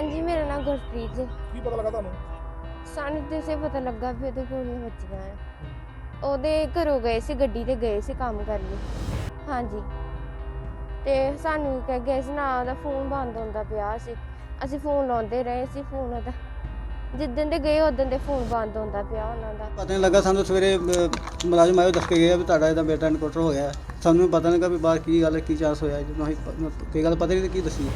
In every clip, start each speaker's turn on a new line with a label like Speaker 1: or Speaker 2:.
Speaker 1: ਹਾਂਜੀ ਮੇਰਾ ਨਾਮ ਗੁਰਪ੍ਰੀਤ ਜੀ।
Speaker 2: ਕੀ ਪਤਾ ਲੱਗਾ ਤੁਹਾਨੂੰ?
Speaker 1: ਸਾਨੂੰ ਤੇ ਸੇ ਪਤਾ ਲੱਗਾ ਵੀ ਉਹਦੇ ਗੋਲੀਆਂ ਵੱਜੀਆਂ ਆ ਉਹਦੇ ਘਰੋਂ ਗਏ ਸੀ ਗੱਡੀ ਤੇ ਗਏ ਸੀ ਕੰਮ ਕਰਨ। ਲਈ ਹਾਂਜੀ। ਤੇ ਸਾਨੂੰ ਕਹਿ ਗਏ ਸੀ ਨਾ ਉਹਦਾ ਫੋਨ ਬੰਦ ਹੁੰਦਾ ਪਿਆ ਸੀ। ਅਸੀਂ ਫੋਨ ਲਾਉਂਦੇ ਰਹੇ ਸੀ ਫੋਨ ਉਹਦਾ। ਜਿੱਦਣ ਦੇ ਗਏ ਉਦੋਂ ਦੇ ਫੋਨ ਬੰਦ ਹੁੰਦਾ ਪਿਆ ਉਹਨਾਂ ਦਾ।
Speaker 3: ਪਤਾ ਨਹੀਂ ਲੱਗਾ ਸਾਨੂੰ ਸਵੇਰੇ ਅਹ, ਮੁਲਾਜ਼ਮ ਆਇਓ ਦੱਸ ਕੇ ਗਏ ਆ ਵੀ ਤੁਹਾਡਾ ਇਹਦਾ ਬੇਟਾ ਇਨਕਾਊਂਟਰ ਹੋ ਗਿਆ ਹੈ। ਸਾਨੂੰ ਪਤਾ ਨਹੀਂ ਲੱਗਾ ਵੀ ਬਾਹਰ ਕੀ ਗੱਲ ਹੈ, ਕੀ ਚਾਂਸ ਹੋਇਆ ਜਦੋਂ ਅਸੀਂ ਪ- ਕੋਈ ਗੱਲ ਪਤਾ ਨਹੀਂ ਕੀ ਦੱਸੀ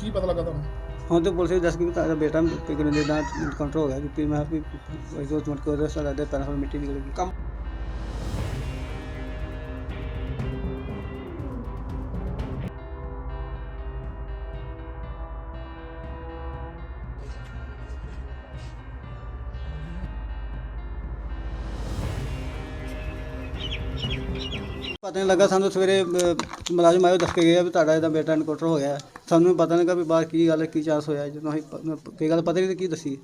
Speaker 2: ਕੀ ਪਤਾ ਲੱਗਾ ਤੁਹਾਨੂੰ?
Speaker 3: ਹੁਣ ਤੇ ਪੁਲਿਸ ਵੀ ਦੱਸ ਗਈ ਤੁਹਾਡਾ ਬੇਟਾ ਪਿਗਨ ਦੇ ਦਾ ਇਨਕਾਊਂਟਰ ਹੋ ਗਿਆ ਵੀ ਮੈਂ ਵੀ ਦੋ ਮਿੰਟ ਕੋਲ ਸਾਡਾ ਦੇ ਪੈਰਾਂ ਤੋਂ ਮਿੱਟੀ ਨਿਕਲ ਗਈ ਪਤਾ ਨਹੀਂ ਲੱਗਾ ਸਾਨੂੰ ਸਵੇਰੇ ਅਹ, ਮੁਲਾਜ਼ਮ ਆਇਓ ਦੱਸ ਕੇ ਗਏ ਆ ਵੀ ਤੁਹਾਡਾ ਇਹਦਾ ਬੇਟਾ ਇਨਕਾਊਂਟਰ ਹੋ ਗਿਆ ਹੈ। ਸਾਨੂੰ ਪਤਾ ਨਹੀਂ ਲੱਗਾ ਵੀ ਬਾਹਰ ਕੀ ਗੱਲ ਹੈ, ਕੀ ਚਾਂਸ ਹੋਇਆ ਜਦੋਂ ਅਸੀਂ ਪ- ਕੋਈ ਗੱਲ ਪਤਾ ਨਹੀਂ ਤੇ ਕੀ ਦੱਸੀ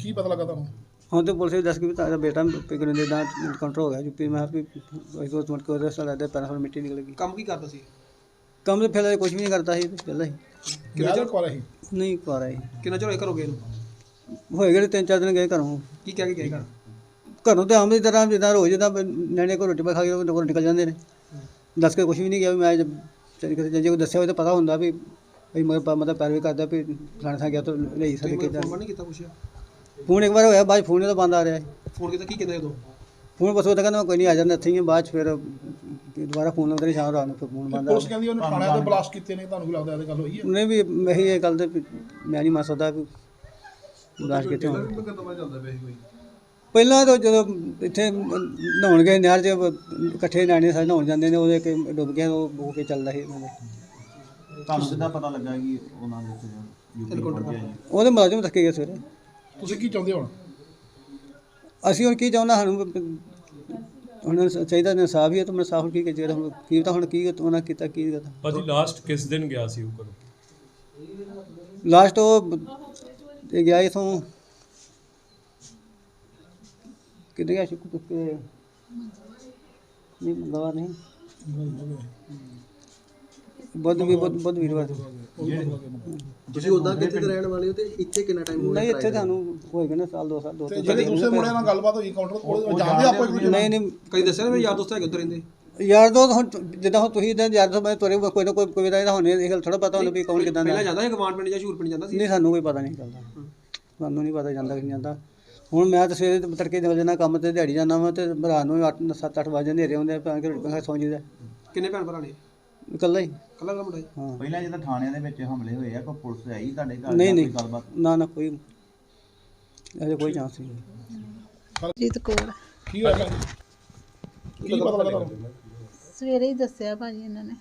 Speaker 2: ਕੀ ਪਤਾ ਲੱਗਾ ਤੁਹਾਨੂੰ?
Speaker 3: ਹੁਣ ਤੇ ਪੁਲਿਸ ਵੀ ਦੱਸ ਗਈ ਵੀ ਤੁਹਾਡਾ ਬੇਟਾ ਪਿਗਨ ਦੇ ਦਾ ਇਨਕਾਊਂਟਰ ਹੋ ਗਿਆ ਯੂਪੀ ਮੈਂ ਵੀ ਕੋਈ ਦੋ ਮਿੰਟ ਕੋਲ ਸਾਡਾ ਦੇ ਪੈਰਾਂ ਤੋਂ ਮਿੱਟੀ ਨਿਕਲ ਗਈ।
Speaker 4: ਕੰਮ ਕੀ ਕਰਦਾ ਸੀ?
Speaker 3: ਕੰਮ ਤੇ ਫਿਰ ਕੁਝ ਵੀ ਨਹੀਂ ਕਰਦਾ ਸੀ ਪਹਿਲਾਂ ਹੀ।
Speaker 2: ਕਿੰਨਾ ਚਿਰ ਕੋਲ ਸੀ?
Speaker 3: ਨਹੀਂ ਕਰ ਆਈ
Speaker 4: ਕਿੰਨਾ ਚਿਰ ਹੋਇਆ ਘਰੋਂ ਗਏ ਨੂੰ?
Speaker 3: ਹੋਏ ਗਏ ਤਿੰਨ ਚਾਰ ਦਿਨ ਗਏ ਘਰੋਂ।
Speaker 4: ਕੀ ਕਹਿ ਕੇ ਗਏ ਘਰ?
Speaker 3: ਘਰੋਂ ਤੇ ਆਮ ਦੀ ਤਰ੍ਹਾਂ ਜਿੱਦਾਂ ਰੋਜ਼ ਜਿੱਦਾਂ ਨਿਆਣੇ ਕੋ ਰੋਟੀ ਪਾ ਖਾ ਕੇ ਉਹ ਘਰੋਂ ਨਿਕਲ ਜਾਂਦੇ ਨੇ। ਦੱਸ ਕੇ ਕੁਝ ਵੀ ਨਹੀਂ ਗਿਆ ਵੀ ਮੈਂ ਜਦ ਜੇ ਕੋਈ ਦੱਸਿਆ ਹੋਵੇ ਤਾਂ ਪਤਾ ਹੁੰਦਾ ਵੀ ਵੀ ਮਗਰ ਮਤਲਬ ਪੈਰਵੀ ਕਰਦਾ ਵੀ ਫਲਾਣੇ ਥਾਂ ਗਿਆ ਤਾਂ ਲਈ ਸਕਦੇ
Speaker 4: ਤੁਸੀਂ
Speaker 3: ਕਿਦਾਂ।
Speaker 4: ਫੋਨ ਨਹੀਂ ਕੀਤਾ ਪੁੱਛਿਆ?
Speaker 3: ਫੋਨ ਇੱਕ ਵਾਰ ਹੋਇਆ ਬਾਅਦ ਫੋਨ ਤਾਂ ਬੰਦ ਆ ਰਿਹਾ।
Speaker 4: ਫੋਨ ਕੀਤਾ ਕੀ ਕਹਿੰਦੇ ਉਦੋਂ
Speaker 3: ਫੋਨ ਬਸ ਉਹ ਤਾਂ ਕਹਿੰਦਾ ਮੈਂ ਕੋਈ ਨਹੀਂ ਆ ਜਾਂਦਾ ਇੱਥੇ ਹੀ ਬਾਅਦ 'ਚ ਫਿਰ ਦੁਬਾਰਾ ਫੋਨ ਲਾਉਂਦੇ ਨੇ ਸ਼ਾਮ ਰਾਤ ਨੂੰ ਫਿਰ ਫੋਨ ਬੰਦ ਆ
Speaker 2: ਪੁਲਿਸ ਕਹਿੰਦੀ ਉਹਨੇ ਥਾਣੇ ਤੇ ਬਲਾਸਟ ਕੀਤੇ ਨੇ ਤੁਹਾਨੂੰ ਲੱਗਦਾ ਇਹਦੇ ਗੱਲ ਹੋਈ ਹੈ?
Speaker 3: ਉਹਨੇ ਵੀ ਮੈਂ ਇਹ ਗੱਲ ਤੇ ਮੈਂ ਨਹੀਂ ਮੰਨ ਸਕਦਾ ਵੀ ਉਦਾਸ ਕਿਤੇ ਹੋਣ। ਪਹਿਲਾਂ ਤਾਂ ਜਦੋਂ ਇੱਥੇ ਨਹਾਉਣ ਗਏ ਨਹਿਰ 'ਚ ਇਕੱਠੇ ਨਿਆਣੇ ਸਾਰੇ ਨਹਾਉਣ ਜਾਂਦੇ ਨੇ ਉਹਦੇ ਕਿ ਡੁੱਬ ਗਿਆ ਉਹ ਹੋ ਕੇ ਚੱਲਦਾ ਸੀ ਉਹਨਾਂ ਦੇ।
Speaker 5: ਤੁਹਾਨੂੰ ਸਿੱਧਾ ਪਤਾ ਲੱਗਾ ਕਿ ਉਹਨਾਂ ਦੇ ਉੱਤੇ
Speaker 3: ਉਹਦੇ ਮੁਲਾਜ਼ਮ ਥੱਕੇ ਗਏ ਸਵੇਰੇ।
Speaker 2: ਤੁਸੀਂ ਕੀ ਚਾਹੁੰਦੇ ਹੁਣ?
Speaker 3: ਅਸੀਂ ਹੁਣ ਕੀ ਚਾਹੁੰਦਾ ਸਾਨੂੰ ਹੁਣ ਚਾਹੀਦਾ ਇਨਸਾਫ ਹੀ ਹੈ ਤਾਂ ਮੈਂ ਸਾਫ਼ ਕੀ ਜਿਹੜਾ ਹੁਣ ਕੀ ਤਾਂ ਹੁਣ ਕੀ ਉਹਨਾਂ ਕੀਤਾ ਕੀ ਕੀਤਾ
Speaker 6: ਭਾਜੀ ਲਾਸਟ ਕਿਸ ਦਿਨ ਗਿਆ ਸੀ ਉਹ ਘਰੋਂ?
Speaker 3: ਲਾਸਟ ਉਹ ਗਿਆ ਇਥੋਂ ਕਿੱਥੇ ਗਿਆ ਸ਼ੁਕਰ ਤੁੱਕੇ ਨਹੀਂ ਮੰਗਵਾ ਨਹੀਂ। ਬੁੱਧ ਵੀ ਬੁੱਧ ਬੁੱਧ ਵੀਰਵਾਰ
Speaker 4: ਤੁਸੀਂ ਉਦਾਂ ਕਿੱਥੇ ਦੇ ਰਹਿਣ ਵਾਲੇ ਹੋ ਤੇ ਇੱਥੇ ਕਿੰਨਾ ਟਾਈਮ
Speaker 3: ਨਹੀਂ ਇੱਥੇ ਤੁਹਾਨੂੰ ਹੋਏਗਾ ਨਾ ਸਾਲ ਦੋ ਸਾਲ ਦੋ
Speaker 2: ਤੇ
Speaker 3: ਤਿੰਨ
Speaker 2: ਜਿਹੜੇ ਦੂਸਰੇ ਮੁੰਡੇ ਨਾਲ ਗੱਲਬਾਤ ਹੋਈ ਕਾਊਂਟਰ ਕੋਲ ਜਾਣਦੇ ਆਪਾਂ ਇੱਕ ਦੂਜੇ?
Speaker 3: ਨਹੀਂ ਨਹੀਂ।
Speaker 4: ਕਈ ਦੱਸਿਆ ਨਾ ਮੇਰੇ ਯਾਰ ਦੋਸਤ ਹੈਗੇ ਉੱਧਰ ਰਹਿੰਦੇ।
Speaker 3: ਯਾਰ ਦੋ ਹੁਣ ਜਿੱਦਾਂ ਹੁਣ ਤੁਸੀਂ ਇਦਾਂ ਯਾਰ ਦੋ ਮੈਂ ਤੁਹਾਡੇ ਕੋਈ ਨਾ ਕੋਈ ਕੋਈ ਦਾ ਹੋਣੇ ਇਹ ਗੱਲ ਥੋੜਾ ਪਤਾ ਹੁੰਦਾ ਵੀ ਕੌਣ ਕਿਦਾਂ ਦਾ।
Speaker 4: ਪਹਿਲਾਂ ਜਾਂਦਾ ਗਵਾਂਡ ਪਿੰਡ ਜਾਂ ਸ਼ੂਰ ਪਿੰਡ ਜਾਂਦਾ ਸੀ।
Speaker 3: ਨਹੀਂ ਸਾਨੂੰ ਕੋਈ ਪਤਾ ਨਹੀਂ ਚੱਲਦਾ। ਸਾਨੂੰ ਨਹੀਂ ਪਤਾ ਜਾਂਦਾ ਕਿ ਨਹੀਂ ਜਾਂਦਾ। ਹੁਣ ਮੈਂ ਤਾਂ ਸਵੇਰੇ ਤੇ ਤੜਕੇ ਨਿਕਲ ਜਾਂਦਾ ਕੰਮ ਤੇ ਦਿਹਾੜੀ ਜਾਂਦਾ ਵਾਂ ਤੇ ਰਾਤ ਨੂੰ 8 7 8 ਵਜੇ ਹਨੇਰੇ ਹੁੰਦੇ ਆ ਭਾਵੇਂ ਕਿ ਰੋਟੀ ਖਾ ਸੌਂ ਜੀਦਾ
Speaker 4: ਕਿੰਨੇ ਭੈਣ ਭਰਾ ਨੇ?
Speaker 3: ਇਕੱਲਾ ਹੀ।
Speaker 4: ਕੱਲਾ ਕੱਲਾ ਮੁੰਡਾ?
Speaker 3: ਹਾਂ।
Speaker 5: ਪਹਿਲਾਂ ਜਦੋਂ ਥਾਣਿਆਂ ਦੇ ਵਿੱਚ ਹਮਲੇ ਹੋਏ ਆ ਕੋਈ ਪੁਲਿਸ ਆਈ ਤੁਹਾਡੇ ਘਰ
Speaker 3: ਨਹੀਂ
Speaker 5: ਜਾਂ
Speaker 3: ਨਹੀਂ
Speaker 5: ਕੋਈ ਗੱਲਬਾਤ?
Speaker 3: ਨਾ ਨਾ ਕੋਈ ਅਜੇ ਕੋਈ ਚਾਂਸ ਨਹੀਂ
Speaker 7: ਜੀਤ ਕੌਰ।
Speaker 2: ਕੀ ਹੋਇਆ? ਭੈਣ ਜੀ? ਕੀ ਪਤਾ ਲੱਗਾ? ਤੁਹਾਨੂੰ
Speaker 7: ਸਵੇਰੇ ਹੀ ਦੱਸਿਆ ਭਾਜੀ ਇਹਨਾਂ ਨੇ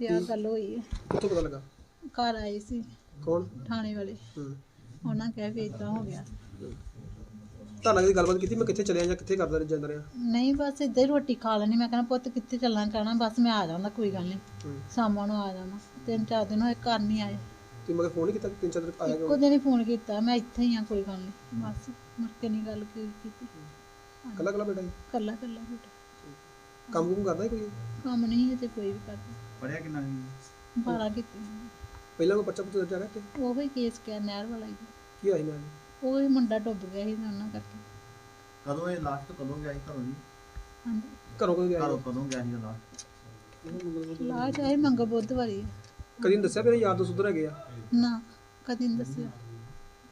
Speaker 7: ਵੀ ਆਹ ਗੱਲ ਹੋਈ ਹੈ।
Speaker 4: ਕਿੱਥੋਂ ਪਤਾ ਲੱਗਾ?
Speaker 7: ਘਰ ਆਏ ਸੀ।
Speaker 4: ਕੌਣ?
Speaker 7: ਥਾਣੇ ਵਾਲੇ।
Speaker 4: ਹੂੰ।
Speaker 7: ਉਹਨਾਂ ਕਿਹਾ ਵੀ ਇਦਾਂ ਹੋ ਗਿਆ।
Speaker 4: ਤੁਹਾਨੂੰ ਕਦੀ ਗੱਲਬਾਤ ਕੀਤੀ? ਮੈਂ ਕਿੱਥੇ ਚਲਿਆ ਜਾਂ ਕਿੱਥੇ ਕਰਦਾ ਜਾਂਦਾ ਰਿਹਾ?
Speaker 7: ਨਹੀਂ ਬਸ ਇੱਦਾਂ ਹੀ ਰੋਟੀ ਖਾ ਲੈਣੀ ਮੈਂ ਕਹਿੰਦਾ ਪੁੱਤ ਕਿੱਥੇ ਚੱਲਣਾ ਕਹਿਣਾ ਬਸ ਮੈਂ ਆ ਜਾਂਦਾ ਕੋਈ ਗੱਲ ਨਹੀਂ। ਸ਼ਾਮਾਂ ਨੂੰ ਆ ਜਾਣਾ ਤਿੰਨ ਚਾਰ ਦਿਨ ਹੋਏ ਘਰ ਨਹੀਂ ਆਏ।
Speaker 4: ਤੁਸੀਂ ਮਗਰ ਫੋਨ ਨਹੀਂ ਕੀਤਾ? ਕਿ ਤਿੰਨ ਚਾਰ ਦਿਨ ਆਇਆ
Speaker 7: ਇੱਕੋ ਦਿਨ ਹੀ ਫੋਨ ਕੀਤਾ। ਮੈਂ ਇੱਥੇ ਹੀ ਆ ਕੋਈ ਗੱਲ ਨਹੀਂ। ਬਸ ਮੁੜ ਕੇ ਨਹੀਂ ਗੱਲ ਕੀ- ਕੀਤੀ।
Speaker 4: ਕੱਲਾ ਕੱਲਾ ਬੇਟਾ ਸੀ?
Speaker 7: ਕੱਲਾ ਕੱਲਾ ਬੇਟਾ।
Speaker 4: ਕੰਮ ਕੁਮ ਕਰਦਾ ਸੀ ਕੋਈ?
Speaker 7: ਕੰਮ ਨਹੀਂ ਹੈ ਤੇ ਕੋਈ ਵੀ ਕਰਦਾ।
Speaker 5: ਪੜਿਆ ਕਿੰਨਾ ਸੀ?
Speaker 7: ਬਾਰਾ ਕੀਤੀ
Speaker 4: ਪਹਿਲਾਂ ਕੋਈ ਪਰਚਾ ਪੁੱਛ ਰਿਹਾ ਤੇ
Speaker 7: ਉਹ ਹੀ ਕੇਸ ਕਿਆ ਨਹਿਰ ਵਾਲਾ ਹੀ।
Speaker 4: ਕੀ ਆਈ ਮੈਂ
Speaker 7: ਉਹ ਹੀ ਮੁੰਡਾ ਡੁੱਬ ਗਿਆ ਸੀ ਤੇ ਉਹਨਾਂ ਕਰਕੇ।
Speaker 5: ਕਦੋਂ ਇਹ ਲਾਸਟ ਕਦੋਂ ਗਿਆ ਸੀ ਘਰੋਂ ਜੀ?
Speaker 7: ਹਾਂਜੀ।
Speaker 4: ਘਰੋਂ ਕਦੋਂ ਗਿਆ
Speaker 5: ਘਰੋਂ ਕਦੋਂ ਗਿਆ ਸੀ ਲਾਸਟ
Speaker 7: ਲਾ ਚਾਹੇ ਮੰਗ ਬੁੱਧ ਵਾਰੀ।
Speaker 4: ਕਦੀ ਨੀ ਦੱਸਿਆ ਮੇਰੇ ਯਾਰ ਦੋਸਤ ਉੱਧਰ ਹੈਗੇ ਆ?
Speaker 7: ਨਾ ਕਦੀ ਨਹੀਂ ਦੱਸਿਆ।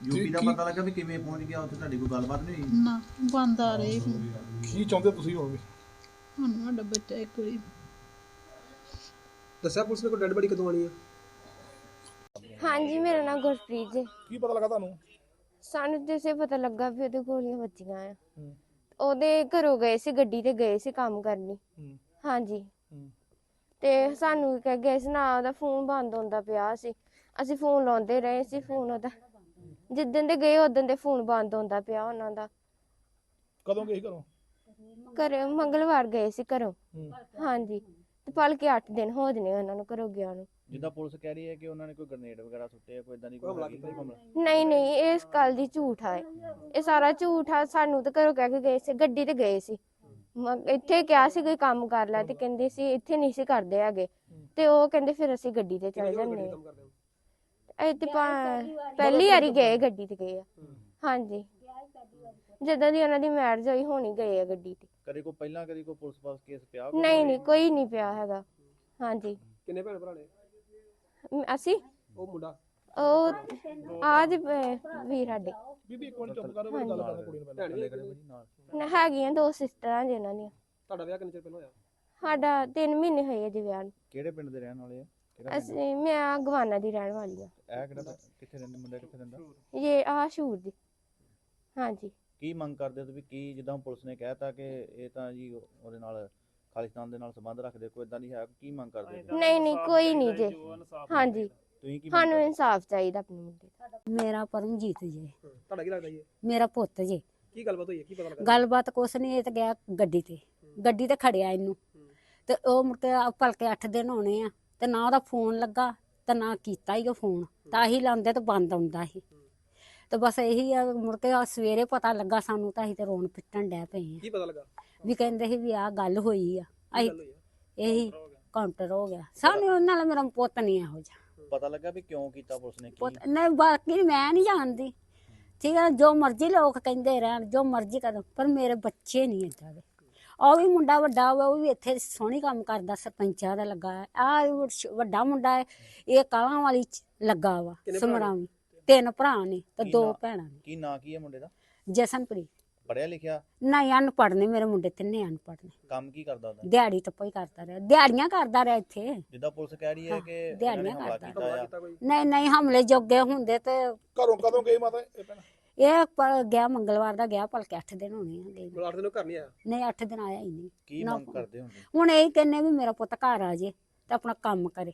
Speaker 5: ਯੂਪੀ ਦਾ ਪਤਾ ਲੱਗਾ ਵੀ ਕਿਵੇਂ ਪਹੁੰਚ ਗਿਆ ਉੱਥੇ ਤੁਹਾਡੀ ਕੋਈ ਗੱਲਬਾਤ ਨਹੀਂ ਹੋਈ?
Speaker 7: ਨਾ ਬੰਦ ਆ ਰਹੇ ਹੁਣ
Speaker 2: ਕੀ ਚਾਹੁੰਦੇ ਤੁਸੀਂ ਹੋਵੇ
Speaker 7: ਹੁਣ ਸਾਡਾ ਬੱਚਾ ਇੱਕ ਵਾਰੀ।
Speaker 4: ਦੱਸਿਆ ਪੁਲਿਸ ਨੇ ਕੋਈ ਡੈਡ ਬੜੀ ਕਦੋਂ ਆਣੀ ਆ?
Speaker 1: ਹਾਂਜੀ ਮੇਰਾ ਨਾਮ ਗੁਰਪ੍ਰੀਤ ਜੀ।
Speaker 2: ਕੀ ਪਤਾ ਲੱਗਾ ਤੁਹਾਨੂੰ?
Speaker 1: ਸਾਨੂੰ ਤੇ ਸੇ ਪਤਾ ਲੱਗਾ ਵੀ ਉਹਦੇ ਗੋਲੀਆਂ ਵੱਜੀਆਂ ਆ। ਉਹਦੇ ਘਰੋਂ ਗਏ ਸੀ ਗੱਡੀ ਤੇ ਗਏ ਸੀ ਕੰਮ ਕਰਨ।
Speaker 2: ਹੂੰ।
Speaker 1: ਹਾਂਜੀ।
Speaker 2: ਹੂੰ।
Speaker 1: ਤੇ ਸਾਨੂੰ ਕਹਿ ਗਏ ਸੀ ਨਾ ਉਹਦਾ ਫੋਨ ਬੰਦ ਹੁੰਦਾ ਪਿਆ ਸੀ। ਅਸੀਂ ਫੋਨ ਲਾਉਂਦੇ ਰਹੇ ਸੀ ਫੋਨ ਉਹਦਾ। ਜਿੱਦਣ ਦੇ ਗਏ ਉਦੋਂ ਦੇ ਫੋਨ ਬੰਦ ਹੁੰਦਾ ਪਿਆ ਉਹਨਾਂ ਦਾ।
Speaker 2: ਕਦੋਂ ਗਏ ਸੀ ਘਰੋਂ?
Speaker 1: ਘਰੇ ਮੰਗਲਵਾਰ ਗਏ ਸੀ ਘਰੋਂ।
Speaker 2: ਹੂੰ।
Speaker 1: ਹਾਂਜੀ। ਤੇ ਭਲਕੇ 8 ਦਿਨ ਹੋ ਜਨੇ ਉਹਨਾਂ ਨੂੰ ਘਰੋਂ ਗਿਆ ਨੂੰ।
Speaker 5: ਜਿੱਦਾਂ ਪੁਲਿਸ ਕਹਿ ਰਹੀ ਹੈ ਕਿ ਉਹਨਾਂ ਨੇ ਕੋਈ ਗ੍ਰਨੇਡ ਵਗੈਰਾ ਸੁੱਟੇ ਆ ਕੋਈ ਇਦਾਂ ਦੀ ਕੋਈ ਹੈਗੀ। ਹਮਲਾ
Speaker 1: ਨਹੀਂ ਨਹੀਂ ਇਹ ਇਸ ਗੱਲ ਦੀ ਝੂਠ ਆ ਇਹ। ਇਹ ਸਾਰਾ ਝੂਠ ਆ ਸਾਨੂੰ ਤਾਂ ਘਰੋਂ ਕਹਿ ਕੇ ਗਏ ਸੀ ਗੱਡੀ ਤੇ ਗਏ ਸੀ। ਮ- ਇੱਥੇ ਕਿਹਾ ਸੀ ਕੋਈ ਕੰਮ ਕਰ ਲੈ ਤੇ ਕਹਿੰਦੇ ਸੀ ਇੱਥੇ ਨਹੀਂ ਸੀ ਕਰਦੇ ਹੈਗੇ। ਤੇ ਉਹ ਕਹਿੰਦੇ ਫਿਰ ਅਸੀਂ ਗੱਡੀ ਤੇ ਚੱਲ
Speaker 4: ਕੁ
Speaker 1: ਜੰਨੇ
Speaker 4: ਕੰਮ ਕਰਦੇ ਹੋ?
Speaker 1: ਇਹ ਤੇ ਪਾ- ਪਹਿਲੀ ਵਾਰੀ ਗਏ ਗੱਡੀ ਤੇ ਗਏ ਆ। ਹਾਂਜੀ। ਜਦੋਂ ਦੀ ਉਹਨਾਂ ਦੀ ਮੈਰਿਜ ਹੋਈ ਹੋਣੀ ਗਏ ਆ ਗੱਡੀ ਤੇ।
Speaker 5: ਕਦੇ ਕੋ ਪਹਿਲਾਂ ਕਦੇ ਕੋ ਪੁਲਿਸ ਪਾਸ ਕੇਸ ਪਿਆ
Speaker 1: ਨਹੀਂ ਨਹੀਂ ਕੋਈ ਨਹੀਂ ਪਿਆ ਹੈਗਾ। ਹਾਂਜੀ।
Speaker 2: ਕਿੰਨੇ ਭੈਣ ਭਰਾ ਨੇ?
Speaker 1: ਮ- ਅਸੀਂ?
Speaker 2: ਉਹ ਮੁੰਡਾ।
Speaker 1: ਉਹ ਆਜ ਵੀਰ ਸਾਡੇ।
Speaker 2: ਬੀਬੀ ਇੱਕ ਮਿੰਟ ਚੁੱਪ ਕਰ ਉਹ ਗੱਲ ਕਰਦਾ ਕੁੜੀ ਨੂੰ ਪਹਿਲਾਂ। ਭੈਣ
Speaker 1: ਨ- ਹੈਗੀਆਂ ਦੋ ਸਿਸਟਰਾਂ ਜਿਨ੍ਹਾਂ ਦੀਆਂ।
Speaker 2: ਤੁਹਾਡਾ ਵਿਆਹ ਕਿੰਨੇ ਚਿਰ ਪਹਿਲਾਂ ਹੋਇਆ?
Speaker 1: ਸਾਡਾ 3 ਮਹੀਨੇ ਹੋਏ ਅਜੇ ਵਿਆਹ ਨੂੰ।
Speaker 5: ਕਿਹੜੇ ਪਿੰਡ ਦੇ ਰਹਿਣ ਵਾਲੇ ਆ? ਕਿਹੜਾ ਪਿੰਡ?
Speaker 1: ਅਸੀਂ ਮੈਂ ਗਵਾਨਾ ਦੀ ਰਹਿਣ ਵਾਲੀ ਆ।
Speaker 5: ਇਹ ਕਿਹੜਾ ਪਿੰਡ? ਕਿੱਥੇ ਰਹਿੰਦੇ ਮੁੰਡਾ ਕਿੱਥੇ ਰਹਿੰਦਾ?
Speaker 1: ਇਹ ਆ ਸ਼ੂਰ ਦੀ। ਹਾਂਜੀ।
Speaker 5: ਕੀ ਮੰਗ ਕਰਦੇ ਹੋ ਤੁਸੀਂ? ਕੀ ਜਿੱਦਾਂ ਪੁਲਿਸ ਨੇ ਕਹਿਤਾ ਕਿ ਇਹ ਤਾਂ ਜੀ ਉਹਦੇ ਨਾਲ ਖਾਲਿਸਤਾਨ ਦੇ ਨਾਲ ਸੰਬੰਧ ਰੱਖਦੇ ਕੋਈ ਇਦਾਂ ਨਹੀਂ ਹੈ ਕੀ ਮੰਗ ਕਰਦੇ ਹੋ?
Speaker 1: ਨਹੀਂ ਨਹੀਂ ਕੋਈ ਨਹੀਂ ਜੇ। ਹਾਂਜੀ।
Speaker 5: ਤੁਸੀਂ ਕੀ ਮੰਗ
Speaker 1: ਸਾਨੂੰ
Speaker 5: ਕਰਦੇ
Speaker 1: ਇਨਸਾਫ ਚਾਹੀਦਾ ਆਪਣੇ ਮੁੰਡੇ ਦਾ।
Speaker 8: ਮੇਰਾ ਪਰਮਜੀਤ ਜੀ।
Speaker 2: ਤੁਹਾਡਾ ਕੀ ਲੱਗਦਾ ਜੀ? ਇਹ?
Speaker 8: ਮੇਰਾ ਪੁੱਤ ਜੀ।
Speaker 2: ਕੀ ਗੱਲਬਾਤ ਹੋਈ ਹੈ? ਕੀ ਪਤਾ ਲੱਗਾ?
Speaker 8: ਗੱਲਬਾਤ ਕੁਛ ਨਹੀਂ ਇਹ ਤਾਂ ਗਿਆ ਗੱਡੀ ਤੇ। ਗੱਡੀ ਤੇ ਖੜਿਆ ਇਹਨੂੰ। ਤੇ ਉਹ ਮੁੜ ਕੇ ਆ ਭਲਕੇ 8 ਦਿਨ ਹੋਣੇ ਆ ਤੇ ਨਾ ਉਹਦਾ ਫੋਨ ਲੱਗਾ ਤੇ ਨਾ ਕੀਤਾ ਹੀ ਉਹ ਫੋਨ। ਤਾਂ ਹੀ ਲਾਉਂਦੇ ਤੇ ਬੰਦ ਆਉਂਦਾ ਸੀ। ਤੇ ਬਸ ਇਹੀ ਆ ਮੁੜ ਕੇ ਆ ਸਵੇਰੇ ਪਤਾ ਲੱਗਾ ਸਾਨੂੰ ਤਾਂ ਅਸੀਂ ਤੇ ਰੋਣ ਪਿੱਟਣ ਡੈ ਪਏ ਆ।
Speaker 2: ਕੀ ਪਤਾ ਲੱਗਾ?
Speaker 8: ਵੀ ਕਹਿੰਦੇ ਸੀ ਵੀ ਆਹ ਗੱਲ ਹੋਈ ਆ। ਅਸੀਂ
Speaker 2: ਗੱਲ ਹੋਈ ਹੈ?
Speaker 8: ਇਹੀ ਕਾਊਂਟਰ ਹੋ ਗਿਆ। ਸਾਨੂੰ ਉਹਨਾਂ ਨਾਲ ਮੇਰਾ ਪੁੱਤ ਨਹੀਂ ਇਹੋ ਜਿਹਾ।
Speaker 5: ਪਤਾ ਲੱਗਾ ਵੀ ਕਿਉਂ ਕੀਤਾ ਪੁਲਿਸ ਨੇ? ਕੀ
Speaker 8: ਪੁੱਤ ਨਹੀਂ ਬਾਕੀ ਮੈਂ ਨਹੀਂ ਜਾਣਦੀ। ਠੀਕ ਹੈ ਜੋ ਮਰਜ਼ੀ ਲੋਕ ਕਹਿੰਦੇ ਰਹਿਣ ਜੋ ਮਰਜ਼ੀ ਕਰਨ ਪਰ ਮੇਰੇ ਬੱਚੇ ਨਹੀਂ ਏਦਾਂ ਦੇ। ਉਹ ਵੀ ਮੁੰਡਾ ਵੱਡਾ ਵਾ ਉਹ ਵੀ ਇੱਥੇ ਸੋਹਣੀ ਕੰਮ ਕਰਦਾ ਸਰਪੰਚਾਂ ਦਾ ਲੱਗਾ ਆ ਵੱਡਾ ਮੁੰਡਾ ਹੈ ਇਹ ਕਾਲਾਂ ਵਾਲੀ ਚ ਲੱਗਾ ਵਾ
Speaker 2: ਕਿੰਨੇ ਭਰਾ ਨੇ?
Speaker 8: ਸਮਰਾਵੀ। ਤਿੰਨ ਭਰਾ ਨੇ ਤੇ
Speaker 5: ਕੀ
Speaker 8: ਦੋ
Speaker 5: ਨਾਂ?
Speaker 8: ਭੈਣਾਂ ਨੇ।
Speaker 5: ਕੀ ਨਾਂ ਕੀ ਹੈ ਮੁੰਡੇ ਦਾ?
Speaker 8: ਜਸਨਪ੍ਰੀਤ।
Speaker 5: ਪੜਿਆ ਲਿਖਿਆ?
Speaker 8: ਨਹੀਂ ਅਨਪੜ੍ਹ ਨੇ ਮੇਰੇ ਮੁੰਡੇ ਤਿੰਨੇ ਅਨਪੜ੍ਹ ਨੇ।
Speaker 5: ਕੰਮ ਕੀ ਕਰਦਾ ਉਹਦਾ
Speaker 8: ਦਿਹਾੜੀ ਟੱਪਾ ਹੀ ਕਰਦਾ ਰਿਹਾ। ਦਿਹਾੜੀਆਂ ਕਰਦਾ ਰਿਹਾ ਇੱਥੇ।
Speaker 5: ਜਿੱਦਾਂ ਪੁਲਿਸ ਕਹਿ ਰਹੀ ਹੈ ਕਿ ਇਹਨਾਂ ਨੇ
Speaker 8: ਦਿਹਾੜੀਆਂ
Speaker 5: ਹਮਲਾ
Speaker 8: ਕਰਦਾ।
Speaker 5: ਕੀਤਾ ਆ।
Speaker 8: ਨਹੀਂ ਨਹੀਂ ਹਮਲੇ ਜੋਗੇ ਹੁੰਦੇ ਤੇ
Speaker 2: ਘਰੋਂ ਕਦੋਂ ਗਈ ਮਾਤਾ ਇਹ ਭੈਣ?
Speaker 8: ਇਹ ਪ- ਗਿਆ ਮੰਗਲਵਾਰ ਦਾ ਗਿਆ ਭਲਕੇ 8 ਦਿਨ ਹੋਣੇ ਆ ਗਏ। ਨੂੰ।
Speaker 2: ਮਤਲਬ 8 ਦਿਨ ਘਰ ਨਹੀਂ ਆਇਆ?
Speaker 8: ਨਹੀਂ 8 ਦਿਨ ਆਇਆ ਹੀ ਨਹੀਂ।
Speaker 5: ਕੀ
Speaker 8: ਨਾ
Speaker 5: ਮੰਗ। ਕਰਦੇ ਹੁੰਦੇ?
Speaker 8: ਹੁਣ ਇਹ ਕਹਿੰਨੇ ਵੀ ਮੇਰਾ ਪੁੱਤ ਘਰ ਆ ਜੇ ਤੇ ਆਪਣਾ ਕੰਮ ਕਰੇ।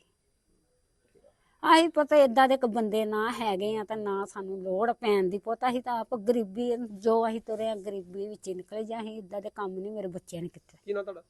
Speaker 8: ਅਸੀਂ ਪਤਾ ਇਦਾਂ ਦੇ ਇੱਕ ਬੰਦੇ ਨਾ ਹੈਗੇ ਆ ਤਾਂ ਨਾ ਸਾਨੂੰ ਲੋੜ ਪੈਣ ਦੀ ਪੁੱਤ। ਅਸੀਂ ਤਾਂ ਆਪ ਗਰੀਬੀ, ਜੋ ਅਸੀਂ ਤੁਰੇ ਆ ਗਰੀਬੀ ਵਿੱਚ ਹੀ ਨਿਕਲੇ ਜਾਂ ਅਸੀਂ ਇਦਾਂ ਦੇ ਕੰਮ ਨਹੀਂ ਮੇਰੇ ਬੱਚਿਆਂ ਨੇ ਕੀਤੇ।
Speaker 2: ਕੀ ਨਾਂ ਤੁਹਾਡਾ?